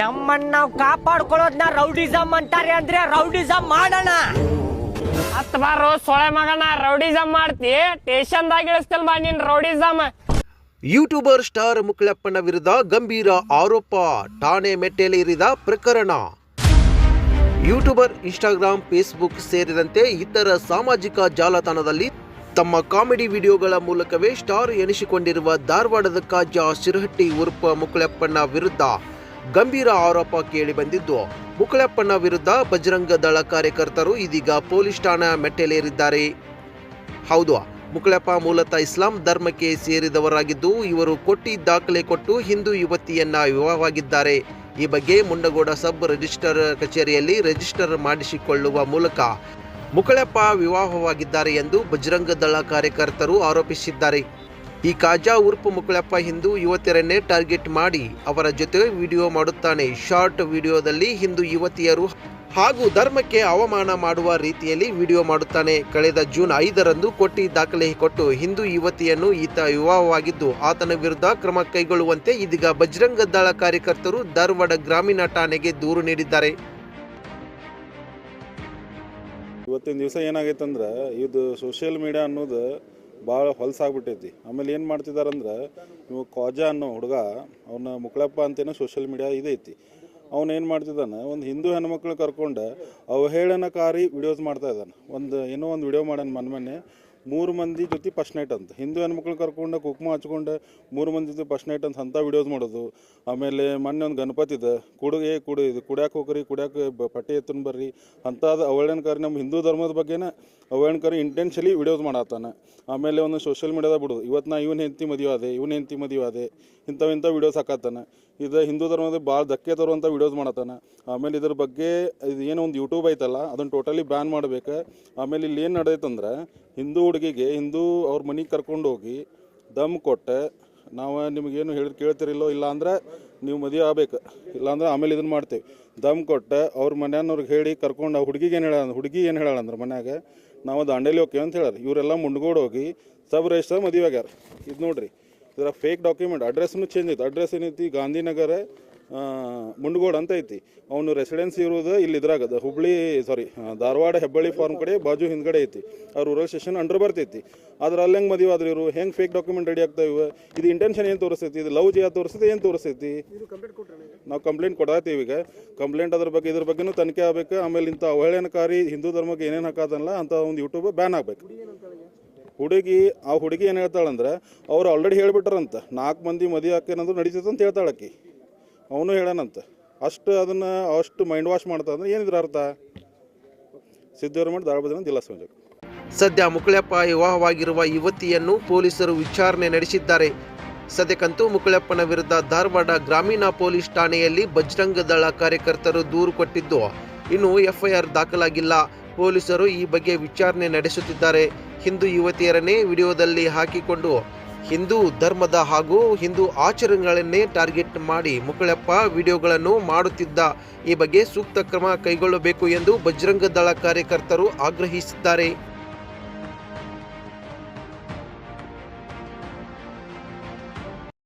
ನಮ್ಮನ್ನ ನಾವು ಕಾಪಾಡ್ಕೊಳ್ಳೋದ್ನ ರೌಡಿಸಮ್ ಅಂತಾರೆ ಅಂದ್ರೆ ರೌಡಿಸಮ್ ಮಾಡೋಣ. ಹತ್ ಬಾರು ಸೊಳೆ ಮಗನ ರೌಡಿಸಮ್ ಮಾಡ್ತಿ ಸ್ಟೇಷನ್ದಾಗ ಇಳಿಸ್ತಲ್ ಬಾ ನೀನ್ ರೌಡಿಸಮ್ ಯೂಟ್ಯೂಬರ್ ಸ್ಟಾರ್ ಮುಕ್ಳಪ್ಪನ ವಿರುದ್ಧ ಗಂಭೀರ ಆರೋಪ ಠಾಣೆ ಮೆಟ್ಟಲೇರಿದ ಪ್ರಕರಣ. ಯೂಟ್ಯೂಬರ್ ಇನ್ಸ್ಟಾಗ್ರಾಮ್ ಫೇಸ್ಬುಕ್ ಸೇರಿದಂತೆ ಇತರ ಸಾಮಾಜಿಕ ಜಾಲತಾಣದಲ್ಲಿ ತಮ್ಮ ಕಾಮಿಡಿ ವಿಡಿಯೋಗಳ ಮೂಲಕವೇ ಸ್ಟಾರ್ ಎನಿಸಿಕೊಂಡಿರುವ ಧಾರವಾಡದ ಕಾಜ ಸಿರಹಟ್ಟಿ ಉರ್ಪ ಮುಕ್ಳಪ್ಪನ ವಿರುದ್ಧ. ಗಂಭೀರ ಆರೋಪ ಕೇಳಿ ಬಂದಿದ್ದು. ಮುಕುಳಪ್ಪನ ವಿರುದ್ಧ ಬಜರಂಗ ದಳ ಕಾರ್ಯಕರ್ತರು ಇದೀಗ ಪೊಲೀಸ್ ಠಾಣಾ ಮೆಟ್ಟಲೇರಿದ್ದಾರೆ. ಹೌದು, ಮುಕುಳಪ್ಪ ಮೂಲತಃ ಇಸ್ಲಾಂ ಧರ್ಮಕ್ಕೆ ಸೇರಿದವರಾಗಿದ್ದು, ಇವರು ಕೊಟ್ಟಿ ದಾಖಲೆ ಕೊಟ್ಟು ಹಿಂದೂ ಯುವತಿಯನ್ನ ವಿವಾಹವಾಗಿದ್ದಾರೆ. ಈ ಬಗ್ಗೆ ಮುಂಡಗೋಡ ಸಬ್ ರಿಜಿಸ್ಟರ್ ಕಚೇರಿಯಲ್ಲಿ ರಿಜಿಸ್ಟರ್ ಮಾಡಿಸಿಕೊಳ್ಳುವ ಮೂಲಕ ಮುಕುಳಪ್ಪ ವಿವಾಹವಾಗಿದ್ದಾರೆ ಎಂದು ಬಜರಂಗ ದಳ ಕಾರ್ಯಕರ್ತರು ಆರೋಪಿಸಿದ್ದಾರೆ. ಈ ಕಾಜಾ ಉರ್ಪು ಮುಕುಳಪ್ಪ ಹಿಂದೂ ಯುವತಿಯರನ್ನೇ ಟಾರ್ಗೆಟ್ ಮಾಡಿ ಅವರ ಜೊತೆ ವಿಡಿಯೋ ಮಾಡುತ್ತಾನೆ. ಶಾರ್ಟ್ ವಿಡಿಯೋದಲ್ಲಿ ಹಿಂದೂ ಯುವತಿಯರು ಹಾಗೂ ಧರ್ಮಕ್ಕೆ ಅವಮಾನ ಮಾಡುವ ರೀತಿಯಲ್ಲಿ ವಿಡಿಯೋ ಮಾಡುತ್ತಾನೆ. ಕಳೆದ ಜೂನ್ ಐದರಂದು ಕೊಟ್ಟಿ ದಾಖಲೆ ಕೊಟ್ಟು ಹಿಂದೂ ಯುವತಿಯನ್ನು ಈತ ವಿವಾಹವಾಗಿದ್ದು ಆತನ ವಿರುದ್ಧ ಕ್ರಮ ಕೈಗೊಳ್ಳುವಂತೆ ಇದೀಗ ಬಜರಂಗ ದಳ ಕಾರ್ಯಕರ್ತರು ಧಾರವಾಡ ಗ್ರಾಮೀಣ ಠಾಣೆಗೆ ದೂರು ನೀಡಿದ್ದಾರೆ. ಇವತ್ತಿನ ದಿವಸ ಏನಾಗೈತಂದ್ರೆ, ಇದು ಸೋಷಿಯಲ್ ಮೀಡಿಯಾ ಅನ್ನೋದು ಭಾಳ ಹೊಲಸಾಗ್ಬಿಟ್ಟೈತಿ. ಆಮೇಲೆ ಏನು ಮಾಡ್ತಿದಾರಂದ್ರೆ, ಇವು ಕ್ವಾಜಾ ಅನ್ನೋ ಹುಡುಗ, ಅವನ ಮುಕ್ಳಪ್ಪ ಅಂತೇನೋ ಸೋಷಿಯಲ್ ಮೀಡಿಯಾ ಇದೈತಿ. ಏನು ಮಾಡ್ತಿದ್ದಾನೆ, ಒಂದು ಹಿಂದೂ ಹೆಣ್ಮಕ್ಳು ಕರ್ಕೊಂಡು ಅವಹೇಳನಕಾರಿ ವಿಡಿಯೋಸ್ ಮಾಡ್ತಾ ಇದ್ದಾನೆ. ಒಂದು ಏನೋ ಒಂದು ವಿಡಿಯೋ ಮನೆ ಮೊನ್ನೆ ಮೂರು ಮಂದಿ ಜೊತೆ ಫಸ್ಟ್ ನೈಟ್ ಅಂತ. ಹಿಂದೂ ಹೆಣ್ಮಕ್ಳು ಕರ್ಕೊಂಡು ಕುಕ್ಮ ಹಚ್ಕೊಂಡು ಮೂರು ಮಂದಿ ಜೊತೆ ಫಸ್ಟ್ ನೈಟ್ ಅಂತ ಅಂಥ ವಿಡಿಯೋಸ್ ಮಾಡೋದು. ಆಮೇಲೆ ಮೊನ್ನೆ ಒಂದು ಗಣಪತಿ ಇದೆ. ಕುಡುಗೆ ಕುಡು, ಇದು ಕುಡ್ಯಾಕೆ ಹೋಗ್ರಿ, ಕುಡ್ಯಾಕೆ ಪಟ್ಟಿ ಎತ್ತನ್ ಬರ್ರಿ. ಅಂಥದ್ದು ಅವಹೇಳನಕಾರಿ ನಮ್ಮ ಹಿಂದೂ ಧರ್ಮದ ಬಗ್ಗೆನೇ ಅವಹೇಳನಕಾರಿ ಇಂಟೆನ್ಷಲಿ ವಿಡಿಯೋಸ್ ಮಾಡತ್ತಾನೆ. ಆಮೇಲೆ ಒಂದು ಸೋಷಿಯಲ್ ಮೀಡಿಯಾದಾಗ ಬಿಡೋದು. ಇವತ್ತು ನಾ ಇವನು ಹೆಂಡತಿ ಮದುವೆ ಅದೇ ಇವನು ಹೆಂಡತಿ ಮದುವೆ ಅದೇ ಇಂಥವು ಇಂಥ ವೀಡಿಯೋಸ್ ಹಾಕತ್ತಾನ. ಇದು ಹಿಂದೂ ಧರ್ಮದ ಭಾಳ ಧಕ್ಕೆ ತರುವಂಥ ವಿಡಿಯೋಸ್ ಮಾಡತ್ತಾನೆ. ಆಮೇಲೆ ಇದ್ರ ಬಗ್ಗೆ ಇದು ಏನೋ ಒಂದು ಯೂಟ್ಯೂಬ್ ಐತಲ್ಲ, ಅದನ್ನು ಟೋಟಲಿ ಬ್ಯಾನ್ ಮಾಡ್ಬೇಕು. ಆಮೇಲೆ ಇಲ್ಲಿ ಏನು ನಡೆದೈತಂದ್ರೆ ಹಿಂದೂ ಹುಡುಗಿಗೆ, ಹಿಂದೂ ಅವ್ರ ಮನೆಗೆ ಕರ್ಕೊಂಡು ಹೋಗಿ ದಮ್ ಕೊಟ್ಟೆ ನಾವು ನಿಮಗೇನು ಹೇಳಿ ಕೇಳ್ತಿರಿಲ್ಲೋ ಇಲ್ಲ ಅಂದ್ರೆ ನೀವು ಮದುವೆ ಆಗ್ಬೇಕು. ಇಲ್ಲಾಂದ್ರೆ ಆಮೇಲೆ ಇದನ್ನು ಮಾಡ್ತೀವಿ. ದಮ್ ಕೊಟ್ಟು ಅವ್ರ ಮನೆಯವ್ರಿಗೆ ಹೇಳಿ ಕರ್ಕೊಂಡು ಆ ಹುಡುಗಿಗೆ ಏನು ಹೇಳ ಹುಡುಗಿ ಏನು ಹೇಳ ಅಂದ್ರೆ ಮನ್ಯಾಗ, ನಾವು ದಾಂಡೇಲಿ ಹೋಗ್ತೀವಿ ಅಂತ ಹೇಳಿ ಇವರೆಲ್ಲ ಮುಂಡ್ಗೋಡು ಹೋಗಿ ಸಬ್ ರೈಸ್ ಮದುವೆ ಆಗ್ಯಾರ. ಇದು ನೋಡ್ರಿ. ಇದರ ಫೇಕ್ ಡಾಕ್ಯುಮೆಂಟ್ ಅಡ್ರೆಸ್ನು ಚೇಂಜ್ ಐತಿ ಅಡ್ರೆಸ್ ಏನೈತಿ? ಗಾಂಧಿನಗರ ಮುಂಡಗೋಡ್ ಅಂತ ಐತಿ. ಅವನು ರೆಸಿಡೆನ್ಸಿ ಇರೋದು ಇಲ್ಲಿ ಇದ್ರಾಗ ಹುಬ್ಳಿ ಸಾರಿ ಧಾರವಾಡ, ಹೆಬ್ಬಳ್ಳಿ ಫಾರ್ಮ್ ಕಡೆ ಬಾಜು ಹಿಂದ್ಗಡೆ ಐತಿ. ಆ ರೂರಲ್ ಸ್ಟೇಷನ್ ಅಂಡರ್ ಬರ್ತೈತಿ ಆದ್ರೆ ಅಲ್ಲಿ ಹೆಂಗೆ ಮದುವೆ ಆದ್ರೆ ಇವರು? ಹೆಂಗೆ ಫೇಕ್ ಡಾಕ್ಯುಮೆಂಟ್ ರೆಡಿ ಆಗ್ತಾ ಇವೆ? ಇದು ಇಂಟೆನ್ಷನ್ ಏನು ತೋರಿಸ್ತೈತಿ? ಇದು ಲವ್ ಜಿಯಾ ತೋರಿಸ್ತೈತಿ, ಏನು ತೋರಿಸ್ತೈತಿ? ನಾವು ಕಂಪ್ಲೇಂಟ್ ಕೊಡಾತೀವಿ ಈಗ. ಕಂಪ್ಲೇಂಟ್ ಅದ್ರ ಬಗ್ಗೆ, ಇದ್ರ ಬಗ್ಗೆನೂ ತನಿಖೆ ಆಗ್ಬೇಕು. ಆಮೇಲೆ ಇಂಥ ಅವಹೇಳನಕಾರಿ ಹಿಂದೂ ಧರ್ಮಕ್ಕೆ ಏನೇನು ಹಾಕೋದಲ್ಲ ಅಂತ ಒಂದು ಯೂಟ್ಯೂಬ್ ಬ್ಯಾನ್ ಆಗ್ಬೇಕು. ಹುಡುಗಿ, ಆ ಹುಡುಗಿ ಏನು ಹೇಳ್ತಾಳಂದ್ರೆ, ಅವ್ರು ಆಲ್ರೆಡಿ ಹೇಳ್ಬಿಟ್ರಂತ ನಾಲ್ಕು ಮಂದಿ ಮದುವೆ ಹಾಕೇನಂದ್ರೆ ನಡೀತೈತೆ ಅಂತ ಹೇಳ್ತಾಳಕ್ಕಿ ಅವನು ಹೇಳನಂತ. ಅಷ್ಟು ಅದನ್ನು, ಅಷ್ಟು ಮೈಂಡ್ ವಾಶ್ ಮಾಡ್ತಾ ಅಂದ್ರೆ ಏನಿದ್ರ ಅರ್ಥ? ಸಿದ್ದರಾಮಯ್ಯ ದಾಳಬದ ಜಿಲ್ಲಾ ಸಂಯೋಜಕ ಸದ್ಯ ಮುಕುಳಪ್ಪ ವಿವಾಹವಾಗಿರುವ ಯುವತಿಯನ್ನು ಪೊಲೀಸರು ವಿಚಾರಣೆ ನಡೆಸಿದ್ದಾರೆ. ಸದ್ಯಕ್ಕಂತೂ ಮುಕುಳಪ್ಪನ ವಿರುದ್ಧ ಧಾರವಾಡ ಗ್ರಾಮೀಣ ಪೊಲೀಸ್ ಠಾಣೆಯಲ್ಲಿ ಬಜರಂಗ ದಳ ಕಾರ್ಯಕರ್ತರು ದೂರು ಕೊಟ್ಟಿದ್ದು. ಇನ್ನು ಎಫ್ಐಆರ್ ದಾಖಲಾಗಿಲ್ಲ. ಪೊಲೀಸರು ಈ ಬಗ್ಗೆ ವಿಚಾರಣೆ ನಡೆಸುತ್ತಿದ್ದಾರೆ. ಹಿಂದೂ ಯುವತಿಯರನ್ನೇ ವಿಡಿಯೋದಲ್ಲಿ ಹಾಕಿಕೊಂಡು ಹಿಂದೂ ಧರ್ಮದ ಹಾಗೂ ಹಿಂದೂ ಆಚರಣೆಗಳನ್ನೇ ಟಾರ್ಗೆಟ್ ಮಾಡಿ ಮುಕುಳಪ್ಪ ವಿಡಿಯೋಗಳನ್ನು ಮಾಡುತ್ತಿದ್ದ ಈ ಬಗ್ಗೆ ಸೂಕ್ತ ಕ್ರಮ ಕೈಗೊಳ್ಳಬೇಕು ಎಂದು ಬಜರಂಗ ದಳ ಕಾರ್ಯಕರ್ತರು ಆಗ್ರಹಿಸಿದ್ದಾರೆ.